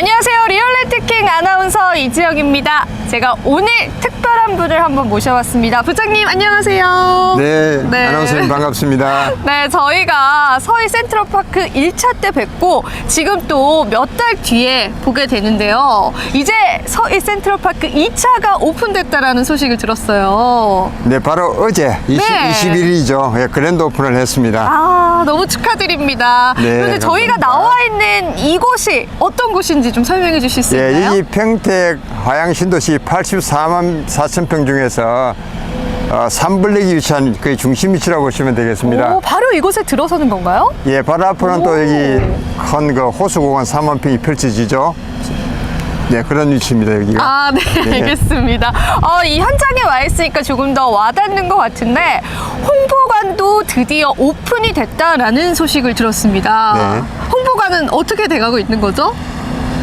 안녕하세요. 리얼레트킹 아나운서 이지영입니다. 제가 오늘 특 별한 분을 한번 모셔왔습니다. 부장님 안녕하세요. 네, 네. 아나운서님 반갑습니다. 네, 저희가 서희 센트럴파크 1차 때 뵙고 지금 또 몇 달 뒤에 보게 되는데요. 이제 서희 센트럴파크 2차가 오픈됐다라는 소식을 들었어요. 네, 바로 어제 20, 네. 21일이죠. 예, 그랜드 오픈을 했습니다. 아, 너무 축하드립니다. 네, 그런데 저희가 감사합니다. 나와 있는 이곳이 어떤 곳인지 좀 설명해 주실 수 예, 있나요? 여기 평택 화양 신도시 84만 4천 평 중에서 어, 삼블랙이 위치한 그 중심 위치라고 보시면 되겠습니다. 오, 바로 이곳에 들어서는 건가요? 예, 바로 앞으로는 또 오. 여기 큰 그 호수공원 3만 평이 펼쳐지죠. 네, 그런 위치입니다, 여기가. 아, 네, 네. 알겠습니다. 어, 이 현장에 와 있으니까 조금 더 와닿는 것 같은데 홍보관도 드디어 오픈이 됐다라는 소식을 들었습니다. 네. 홍보관은 어떻게 돼가고 있는 거죠?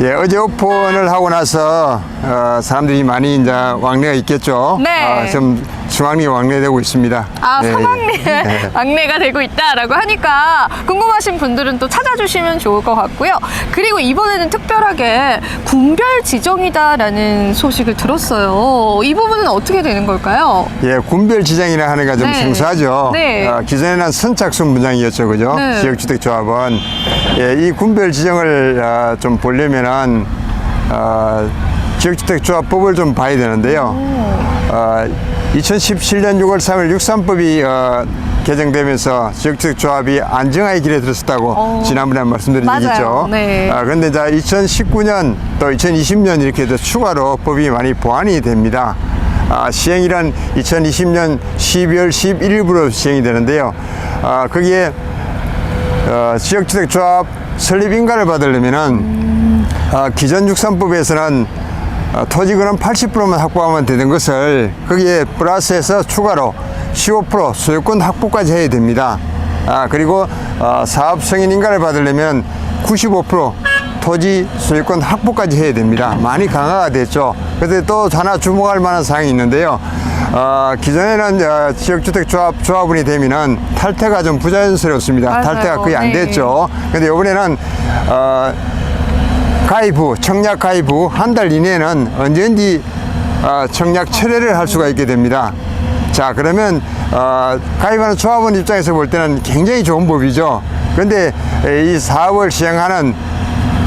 예, 어제 오픈을 하고 나서 어, 사람들이 많이 이제 왕래가 있겠죠. 네. 아, 좀 중앙리 왕래되고 있습니다. 아, 네. 사막리 네. 막내가 되고 있다라고 하니까 궁금하신 분들은 또 찾아주시면 좋을 것 같고요. 그리고 이번에는 특별하게 군별 지정이다라는 소식을 들었어요. 이 부분은 어떻게 되는 걸까요? 예, 군별 지정이라 하는 게좀 네. 생소하죠. 네. 어, 기존에는 선착순 분장이었죠, 그죠? 네. 지역주택조합은 예, 이 군별 지정을 어, 좀 보려면은 어, 지역주택조합법을 좀 봐야 되는데요. 어, 2017년 6월 3일 63법이 어, 개정되면서 지역주택조합이 안정화의 길에 들었었다고 어. 지난번에 말씀드린 맞아요. 있죠. 네. 아, 그런데 이제 2019년 또 2020년 이렇게 해서 추가로 법이 많이 보완이 됩니다. 아, 시행일은 2020년 12월 11일부로 시행이 되는데요. 아, 거기에 어, 지역주택조합 설립 인가를 받으려면은 아, 기존 63법에서는 어, 토지근은 80%만 확보하면 되는 것을 거기에 플러스해서 추가로 15% 소유권 확보까지 해야 됩니다. 아, 그리고 어, 사업 승인 인가를 받으려면 95% 토지 소유권 확보까지 해야 됩니다. 많이 강화가 됐죠. 그런데 또 하나 주목할 만한 사항이 있는데요. 어, 기존에는 어, 지역주택조합 조합원이 되면은 탈퇴가 좀 부자연스럽습니다. 맞아요. 탈퇴가 거의 안 네. 됐죠. 근데 이번에는 어, 가입 후, 청약 가입 후 한 달 이내에는 언제든지 어, 청약 철회를 할 수가 있게 됩니다. 자, 그러면 어, 가입하는 조합원 입장에서 볼 때는 굉장히 좋은 법이죠. 그런데 이 사업을 시행하는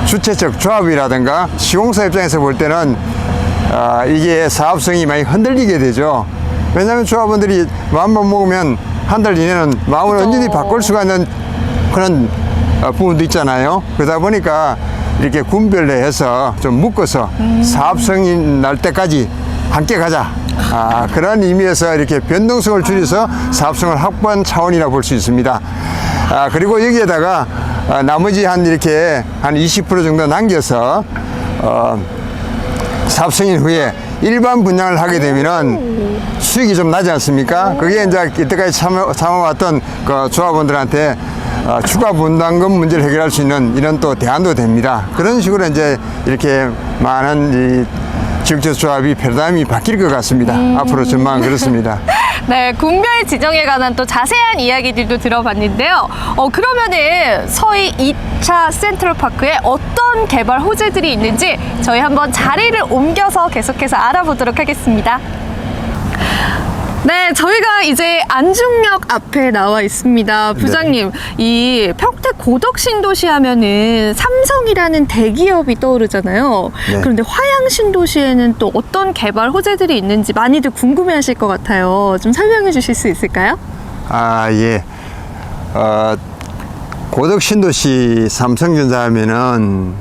주체적 조합이라든가 시공사 입장에서 볼 때는 아, 이게 사업성이 많이 흔들리게 되죠. 왜냐하면 조합원들이 마음만 먹으면 한 달 이내는 마음을. 언제든지 바꿀 수가 있는 그런 어, 부분도 있잖아요. 그러다 보니까 이렇게 군별로 해서 좀 묶어서 사업성이 날 때까지 함께 가자. 아, 그런 의미에서 이렇게 변동성을 줄여서 사업성을 확보한 차원이라 볼 수 있습니다. 아, 그리고 여기에다가 아, 나머지 한 이렇게 한 20% 정도 남겨서 어, 사업 승인 후에 일반 분양을 하게 되면은 수익이 좀 나지 않습니까? 그게 이제 이때까지 참아, 참아왔던 그 조합원들한테 어, 추가 분담금 문제를 해결할 수 있는 이런 또 대안도 됩니다. 그런 식으로 이제 이렇게 많은 이 지역조합이 패러다임이 바뀔 것 같습니다. 앞으로 전망은 그렇습니다. 네, 군별 지정에 관한 또 자세한 이야기들도 들어봤는데요. 어, 그러면은 서희 2차 센트럴파크에 어떤 개발 호재들이 있는지 저희 한번 자리를 옮겨서 계속해서 알아보도록 하겠습니다. 네, 저희가 이제 안중역 앞에 나와 있습니다. 부장님, 이 평택 고덕 신도시 하면은 삼성이라는 대기업이 떠오르잖아요. 네. 그런데 화양 신도시에는 또 어떤 개발 호재들이 있는지 많이들 궁금해 하실 것 같아요. 좀 설명해 주실 수 있을까요? 아, 예. 어, 고덕 신도시 삼성전자 하면은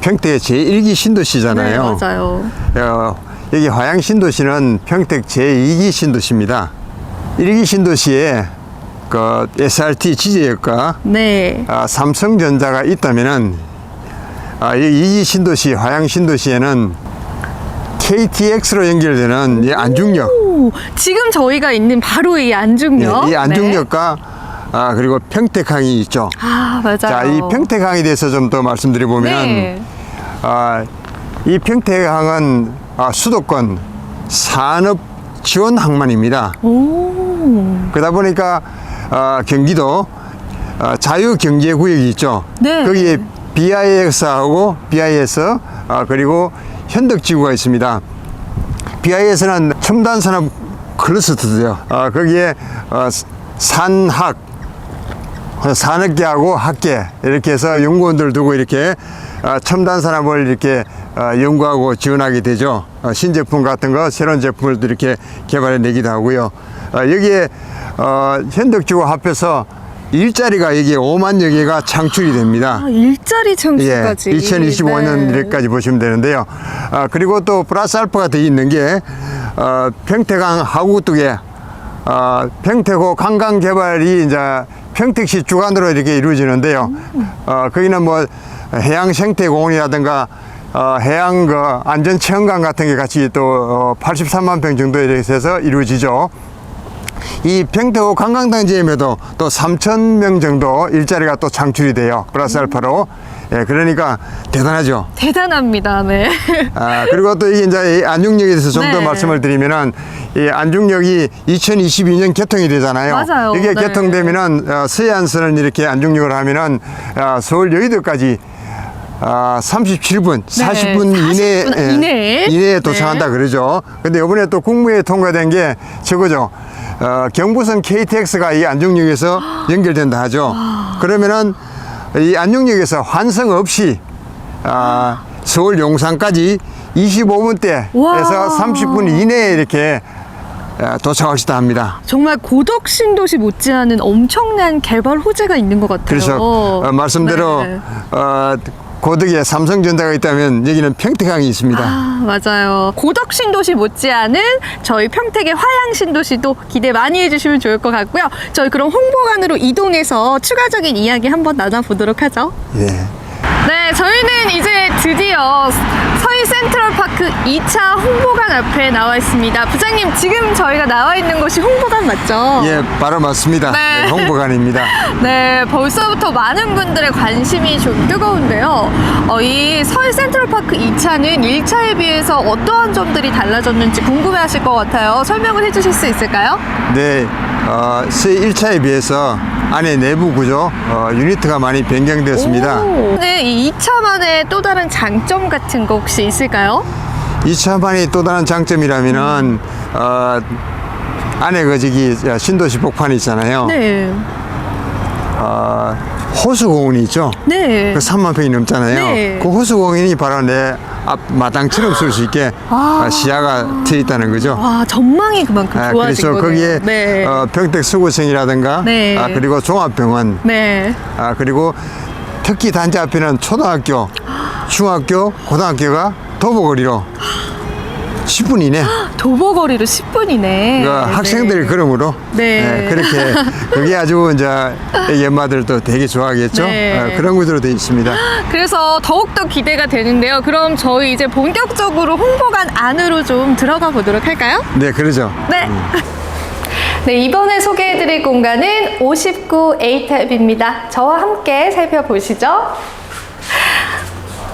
평택의 제1기 신도시잖아요. 네, 맞아요. 어, 여기 화양 신도시는 평택 제2기 신도시입니다. 1기 신도시에 그 SRT 지제역과 네. 아, 삼성전자가 있다면은 아, 이 2기 신도시 화양 신도시에는 KTX로 연결되는 이 안중역 오, 지금 저희가 있는 바로 이 안중역. 네, 이 네. 안중역과 아, 그리고 평택항이 있죠. 아, 맞아요. 자, 이 평택항에 대해서 좀 더 말씀드려 보면, 네. 아, 이 평택항은 아, 수도권 산업 지원 항만입니다. 오. 그러다 보니까 아, 경기도 아, 자유경제구역이 있죠. 네. 거기에 BIS하고 BIS 아, 그리고 현덕지구가 있습니다. BIS는 첨단 산업 클러스터죠. 아, 거기에 어, 산학, 산업계하고 학계 이렇게 해서 연구원들 두고 이렇게 어, 첨단 산업을 이렇게 어, 연구하고 지원하게 되죠. 어, 신제품 같은 거 새로운 제품을 또 이렇게 개발해 내기도 하고요. 어, 여기에 어, 현덕지구 합해서 일자리가 여기에 5만여 개가 창출이 됩니다. 아, 일자리 예, 창출까지. 2025년 네. 이래까지 보시면 되는데요. 아, 그리고 또 플러스 알파가 돼 있는 게, 어, 평택강 하구뚝에, 어, 평택호 관광 개발이 이제 평택시 주관으로 이렇게 이루어지는데요. 어, 거기는 뭐 해양 생태 공원이라든가 어, 해양 그 안전 체험관 같은 게 같이 또 어, 83만 평 정도 이렇게 해서 이루어지죠. 이 평택호 관광단지임에도 또 3천 명 정도 일자리가 또 창출이 돼요. 플러스 알파로. 예, 그러니까 대단하죠. 대단합니다. 네. 아, 그리고 또 이게 이제 이 안중역에 대해서 좀 더 네. 말씀을 드리면은 이 안중역이 2022년 개통이 되잖아요. 맞아요. 이게 네. 개통되면은 어, 서해안선을 이렇게 안중역을 하면은 어, 서울 여의도까지 아, 37분, 40분 이내에, 40분 예, 이내에? 이내에 도착한다 네. 그러죠. 근데 이번에 또 국무회에 통과된 게 저거죠. 어, 경부선 KTX가 이 안중역에서 연결된다 하죠. 그러면은 이 안중역에서 환승 없이 아, 서울 용산까지 25분대에서 와. 30분 이내에 이렇게 아, 있다 합니다. 정말 고덕 신도시 못지않은 엄청난 개발 호재가 있는 것 같아요. 그래서 어, 말씀대로 네. 어, 고덕에 삼성전자가 있다면 여기는 평택항이 있습니다. 아, 맞아요. 고덕 신도시 못지않은 저희 평택의 화양 신도시도 기대 많이 해주시면 좋을 것 같고요. 저희 그럼 홍보관으로 이동해서 추가적인 이야기 한번 나눠보도록 하죠. 예. 네, 저희는 이제 드디어 서희 센트럴파크 2차 홍보관 앞에 나와 있습니다. 부장님, 지금 저희가 나와 있는 곳이 홍보관 맞죠? 예, 바로 맞습니다. 네. 네, 홍보관입니다. 네, 벌써부터 많은 분들의 관심이 좀 뜨거운데요. 어, 이 서울 센트럴파크 2차는 1차에 비해서 어떠한 점들이 달라졌는지 궁금해 하실 것 같아요. 설명을 해주실 수 있을까요? 네, 어, 새 1차에 비해서 안에 내부 구조, 어, 유니트가 많이 변경되었습니다. 오. 네, 이 2차만의 또 다른 장점 같은 거 혹시 있을까요? 2차만의 또 다른 장점이라면은, 어, 안에 그 저기 신도시 복판이 있잖아요. 네. 어, 호수공원이 있죠. 네. 그 3만 평이 넘잖아요. 네. 그 호수공원이 바로 내 앞 마당처럼 쓸 수 있게 아. 어, 시야가 트여 있다는 거죠. 와, 전망이 그만큼 아, 좋아진 그래서 거네요. 거기에 네. 어, 평택 수구청이라든가 네. 아, 그리고 종합병원 네. 아, 그리고 특히 단지 앞에는 초등학교, 중학교, 고등학교가 도보거리로 10분 이내 도보거리로 10분이네. 그 학생들 걸음으로 네. 그렇게 그게 아주 이제 애기 엄마들도 되게 좋아하겠죠. 네. 어, 그런 구조로 되어 있습니다. 그래서 더욱더 기대가 되는데요. 그럼 저희 이제 본격적으로 홍보관 안으로 좀 들어가 보도록 할까요? 네, 그러죠. 네. 네, 이번에 소개해드릴 공간은 59A탭입니다. 저와 함께 살펴보시죠.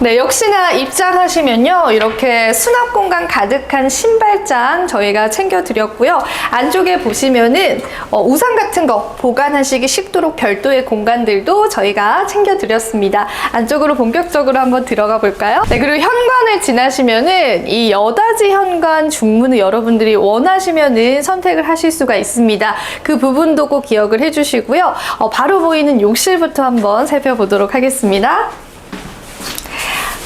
네, 역시나 입장하시면요. 이렇게 수납 공간 가득한 신발장 저희가 챙겨드렸고요. 안쪽에 보시면은 어, 우산 같은 거 보관하시기 쉽도록 별도의 공간들도 저희가 챙겨드렸습니다. 안쪽으로 본격적으로 한번 들어가 볼까요? 네, 그리고 현관을 지나시면은 이 여다지 현관 중문을 여러분들이 원하시면은 선택을 하실 수가 있습니다. 그 부분도 꼭 기억을 해주시고요. 어, 바로 보이는 욕실부터 한번 살펴보도록 하겠습니다.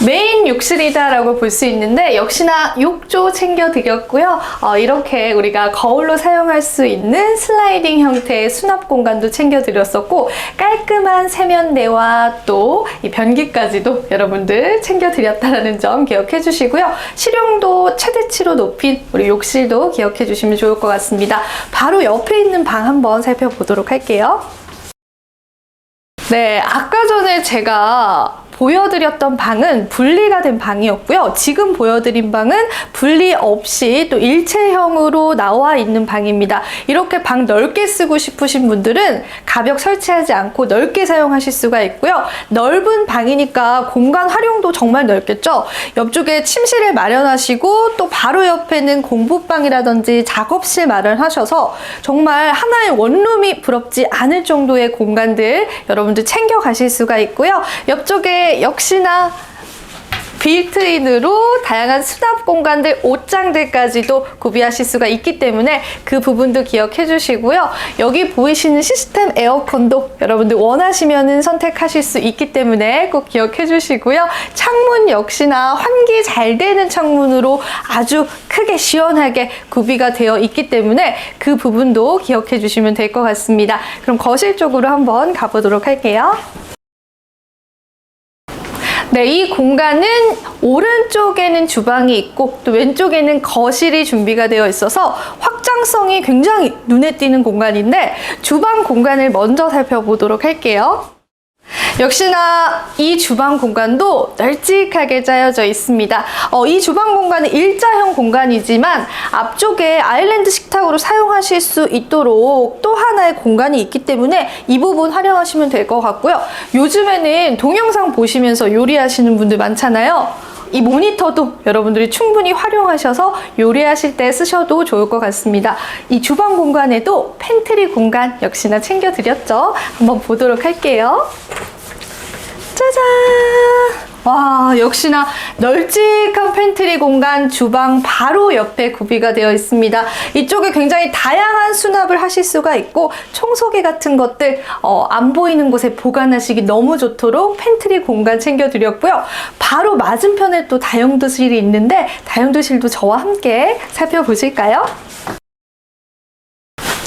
메인 욕실이다라고 볼 수 있는데 역시나 욕조 챙겨 드렸고요. 어, 이렇게 우리가 거울로 사용할 수 있는 슬라이딩 형태의 수납 공간도 챙겨 드렸었고 깔끔한 세면대와 또 이 변기까지도 여러분들 챙겨 드렸다는 점 기억해 주시고요. 실용도 최대치로 높인 우리 욕실도 기억해 주시면 좋을 것 같습니다. 바로 옆에 있는 방 한번 살펴보도록 할게요. 네, 아까 전에 제가 보여드렸던 방은 분리가 된 방이었고요. 지금 보여드린 방은 분리 없이 또 일체형으로 나와 있는 방입니다. 이렇게 방 넓게 쓰고 싶으신 분들은 가벽 설치하지 않고 넓게 사용하실 수가 있고요. 넓은 방이니까 공간 활용도 정말 넓겠죠. 옆쪽에 침실을 마련하시고 또 바로 옆에는 공부방이라든지 작업실 마련하셔서 정말 하나의 원룸이 부럽지 않을 정도의 공간들 여러분들 챙겨 가실 수가 있고요. 옆쪽에 역시나 빌트인으로 다양한 수납 공간들, 옷장들까지도 구비하실 수가 있기 때문에 그 부분도 기억해 주시고요. 여기 보이시는 시스템 에어컨도 여러분들 원하시면은 선택하실 수 있기 때문에 꼭 기억해 주시고요. 창문 역시나 환기 잘 되는 창문으로 아주 크게 시원하게 구비가 되어 있기 때문에 그 부분도 기억해 주시면 될 것 같습니다. 그럼 거실 쪽으로 한번 가보도록 할게요. 네, 이 공간은 오른쪽에는 주방이 있고 또 왼쪽에는 거실이 준비가 되어 있어서 확장성이 굉장히 눈에 띄는 공간인데 주방 공간을 먼저 살펴보도록 할게요. 역시나 이 주방 공간도 널찍하게 짜여져 있습니다. 어, 이 주방 공간은 일자형 공간이지만 앞쪽에 아일랜드 식탁으로 사용하실 수 있도록 또 하나의 공간이 있기 때문에 이 부분 활용하시면 될 것 같고요. 요즘에는 동영상 보시면서 요리하시는 분들 많잖아요. 이 모니터도 여러분들이 충분히 활용하셔서 요리하실 때 쓰셔도 좋을 것 같습니다. 이 주방 공간에도 팬트리 공간 역시나 챙겨드렸죠. 한번 보도록 할게요. 짜잔! 와, 역시나 널찍한 팬트리 공간 주방 바로 옆에 구비가 되어 있습니다. 이쪽에 굉장히 다양한 수납을 하실 수가 있고 청소기 같은 것들 어, 안 보이는 곳에 보관하시기 너무 좋도록 팬트리 공간 챙겨드렸고요. 바로 맞은편에 또 다용도실이 있는데 다용도실도 저와 함께 살펴보실까요?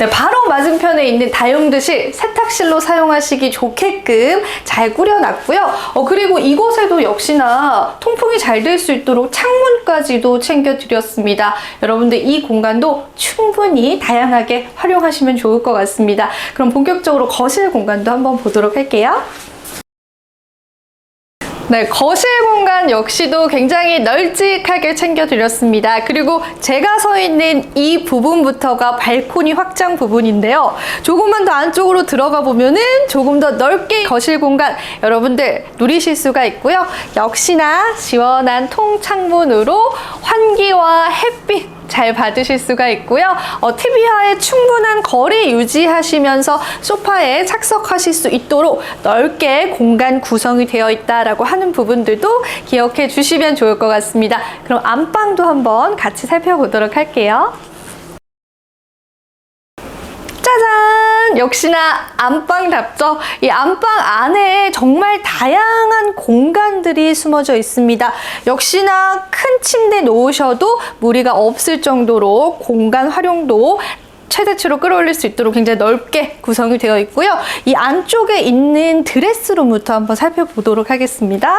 네, 바로 맞은편에 있는 다용도실 세탁실로 사용하시기 좋게끔 잘 꾸려놨고요. 어, 그리고 이곳에도 역시나 통풍이 잘 될 수 있도록 창문까지도 챙겨드렸습니다. 여러분들 이 공간도 충분히 다양하게 활용하시면 좋을 것 같습니다. 그럼 본격적으로 거실 공간도 한번 보도록 할게요. 네, 거실 공간 역시도 굉장히 널찍하게 챙겨드렸습니다. 그리고 제가 서 있는 이 부분부터가 발코니 확장 부분인데요. 조금만 더 안쪽으로 들어가 보면은 조금 더 넓게 거실 공간 여러분들 누리실 수가 있고요. 역시나 시원한 통창문으로 환기와 햇빛 잘 받으실 수가 있고요. 어, TV와의 충분한 거리 유지하시면서 소파에 착석하실 수 있도록 넓게 공간 구성이 되어 있다라고 하는 부분들도 기억해 주시면 좋을 것 같습니다. 그럼 안방도 한번 같이 살펴보도록 할게요. 역시나 안방답죠? 이 안방 안에 정말 다양한 공간들이 숨어져 있습니다. 역시나 큰 침대 놓으셔도 무리가 없을 정도로 공간 활용도 최대치로 끌어올릴 수 있도록 굉장히 넓게 구성이 되어 있고요. 이 안쪽에 있는 드레스룸부터 한번 살펴보도록 하겠습니다.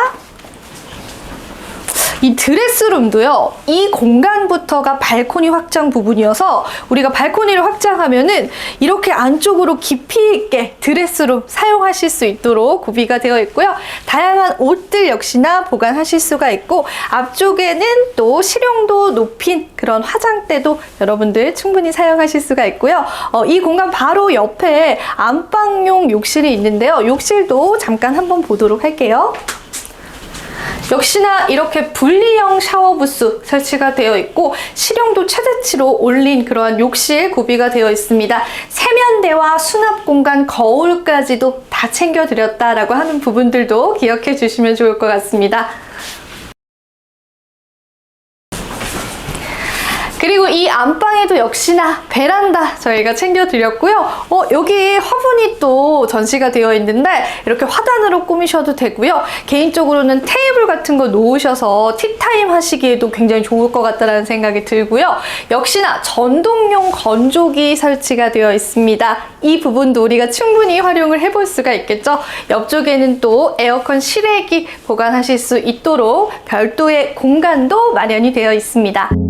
이 드레스룸도요, 이 공간부터가 발코니 확장 부분이어서 우리가 발코니를 확장하면은 이렇게 안쪽으로 깊이 있게 드레스룸 사용하실 수 있도록 구비가 되어 있고요. 다양한 옷들 역시나 보관하실 수가 있고 앞쪽에는 또 실용도 높인 그런 화장대도 여러분들 충분히 사용하실 수가 있고요. 어, 이 공간 바로 옆에 안방용 욕실이 있는데요. 욕실도 잠깐 한번 보도록 할게요. 역시나 이렇게 분리형 샤워 부스 설치가 되어 있고 실용도 최대치로 올린 그러한 욕실 구비가 되어 있습니다. 세면대와 수납 공간, 거울까지도 다 챙겨드렸다라고 하는 부분들도 기억해 주시면 좋을 것 같습니다. 그리고 이 안방에도 역시나 베란다 저희가 챙겨드렸고요. 어, 여기 화분이 또 전시가 되어 있는데 이렇게 화단으로 꾸미셔도 되고요. 개인적으로는 테이블 같은 거 놓으셔서 티타임 하시기에도 굉장히 좋을 것 같다는 생각이 들고요. 역시나 전동용 건조기 설치가 되어 있습니다. 이 부분도 우리가 충분히 활용을 해볼 수가 있겠죠. 옆쪽에는 또 에어컨 실외기 보관하실 수 있도록 별도의 공간도 마련이 되어 있습니다.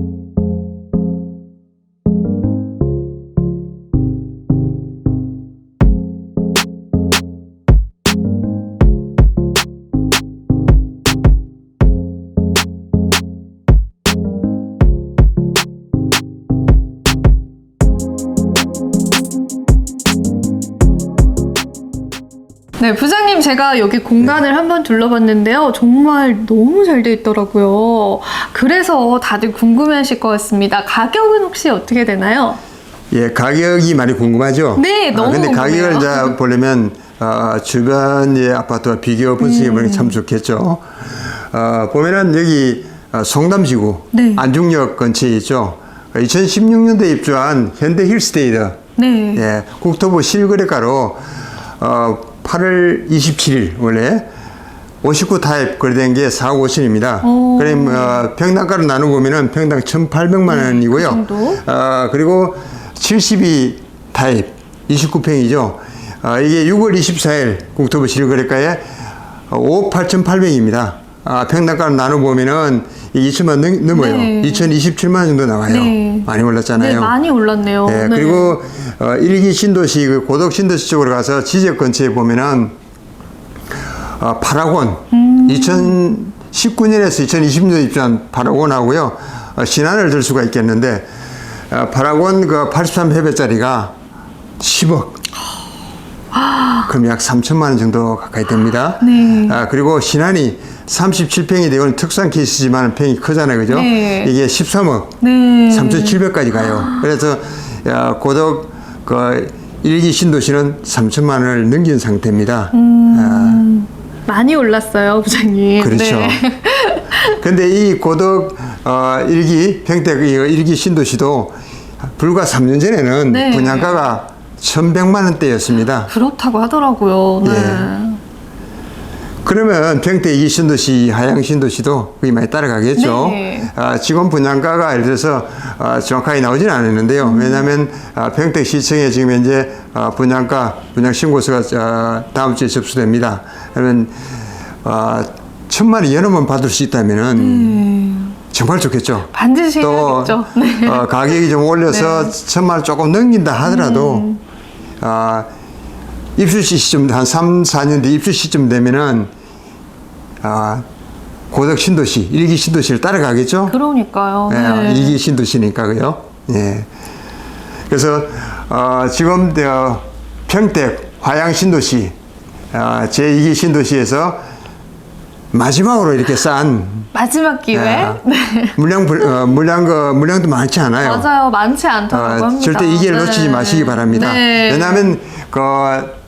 제가 여기 공간을 한번 둘러봤는데요. 정말 너무 잘 돼 있더라고요. 그래서 다들 궁금해하실 것 같습니다. 가격은 혹시 어떻게 되나요? 예, 가격이 많이 궁금하죠? 네, 너무 아, 근데 가격을 궁금해요. 이제 보려면 어, 주변의 아파트와 비교 분석해 보는 게 참 좋겠죠. 어, 보면은 여기 어, 송담지구 네. 안중역 근처에 있죠. 2016년도에 입주한 현대 힐스테이트 네. 예, 국토부 실거래가로 어, 8월 27일 원래 59 타입 거래된 게 4억 5천입니다. 오. 그럼 어, 평당가로 나누보면은 평당 1,800만 원이고요. 그 정도? 어, 그리고 72 타입 29평이죠. 어, 이게 6월 24일 국토부 실거래가에 5억 8,800입니다. 아, 평당가로 나눠보면은 2천만 넘, 넘어요. 네. 2,027만 원 정도 나와요. 네. 많이 올랐잖아요. 네, 많이 올랐네요. 네, 그리고 어, 일기 신도시 그 고덕 신도시 쪽으로 가서 지적 근처에 보면은 어, 파라곤 2019년에서 2020년 입주한 파라곤하고요 어, 신안을 들 수가 있겠는데 어, 파라곤 그 83회배짜리가 10억. 그럼 약 3천만 원 정도 가까이 됩니다. 네. 아, 그리고 신안이 37평이 되고는 특수한 케이스지만 평이 크잖아요, 그죠? 네. 이게 13억. 네. 3,700까지 가요. 그래서 야, 고덕 그 일기 신도시는 3천만 원을 넘긴 상태입니다. 음. 많이 올랐어요, 부장님. 아, 그렇죠. 네. 근데 이 고덕 어, 일기 평택 이 일기 신도시도 불과 3년 전에는 네. 분양가가 1,100만 원대였습니다. 그렇다고 하더라고요. 네. 예. 그러면 평택 이 신도시, 하양 신도시도 거의 많이 따라가겠죠. 네. 아, 지금 분양가가 예를 들어서 아, 정확하게 나오지는 않았는데요. 음. 왜냐하면 아, 평택 시청에 지금 현재 아, 분양가, 분양 신고서가 아, 다음 주에 접수됩니다. 그러면 아, 천만 원 연어만 받을 수 있다면은 정말 좋겠죠. 반드시 또 해야겠죠. 네. 어, 가격이 좀 올려서 천만 원 조금 넘긴다 하더라도 음. 아, 입주 시점 한 3, 4년 뒤 입주 시점 되면은 아, 고덕 신도시, 일기 신도시를 따라가겠죠. 그러니까요. 예, 네. 일기 신도시니까요. 예. 그래서 어, 지금 어, 평택 화양 신도시 어, 제 2기 신도시에서 마지막으로 이렇게 싼 마지막 기회. 예, 네. 물량 불- 어, 물량 그 물량도 많지 않아요. 맞아요. 많지 않다고 어, 합니다. 절대 이 기회를 네. 놓치지 마시기 바랍니다. 네. 왜냐하면 그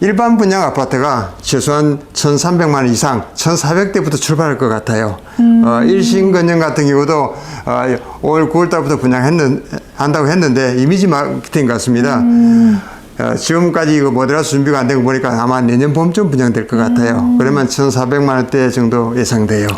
일반 분양 아파트가 최소한 1,300만 원 이상, 1,400대부터 출발할 것 같아요. 음. 어, 일신 건영 같은 경우도 어, 올 9월 달부터 분양했는 한다고 했는데 이미지 마케팅 같습니다. 음. 어, 지금까지 이거 모델하우스 준비가 안 되고 보니까 아마 내년 봄쯤 분양될 것 같아요. 음. 그러면 1,400만 원대 정도 예상돼요.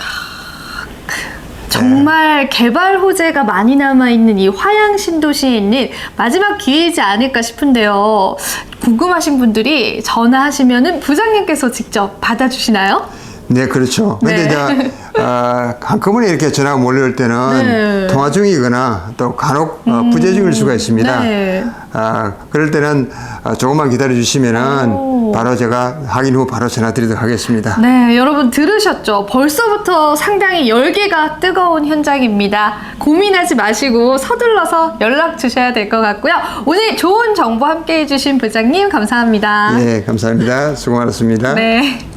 정말 개발 호재가 많이 남아 있는 이 화양 신도시에 있는 마지막 기회이지 않을까 싶은데요. 궁금하신 분들이 전화하시면은 부장님께서 직접 받아주시나요? 네, 그렇죠. 근데 네. 이제 어, 한꺼번에 이렇게 전화가 몰려올 때는 네. 통화 중이거나 또 간혹 어, 부재 중일 수가 있습니다. 네. 아, 그럴 때는 어, 조금만 기다려 주시면은 오. 바로 제가 확인 후 바로 전화 드리도록 하겠습니다. 네, 여러분 들으셨죠? 벌써부터 상당히 열기가 뜨거운 현장입니다. 고민하지 마시고 서둘러서 연락 주셔야 될 것 같고요. 오늘 좋은 정보 함께 해주신 부장님 감사합니다. 예, 감사합니다. 수고 많았습니다. 네.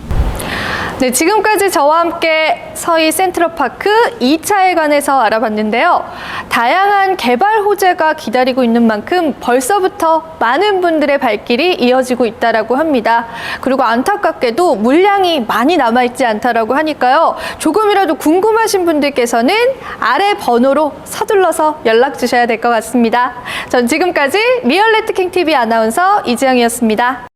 네, 지금까지 저와 함께 서희 센트럴파크 2차에 관해서 알아봤는데요. 다양한 개발 호재가 기다리고 있는 만큼 벌써부터 많은 분들의 발길이 이어지고 있다라고 합니다. 그리고 안타깝게도 물량이 많이 남아있지 않다라고 하니까요. 조금이라도 궁금하신 분들께서는 아래 번호로 서둘러서 연락 주셔야 될 것 같습니다. 전 지금까지 리얼레트킹 TV 아나운서 이지영이었습니다.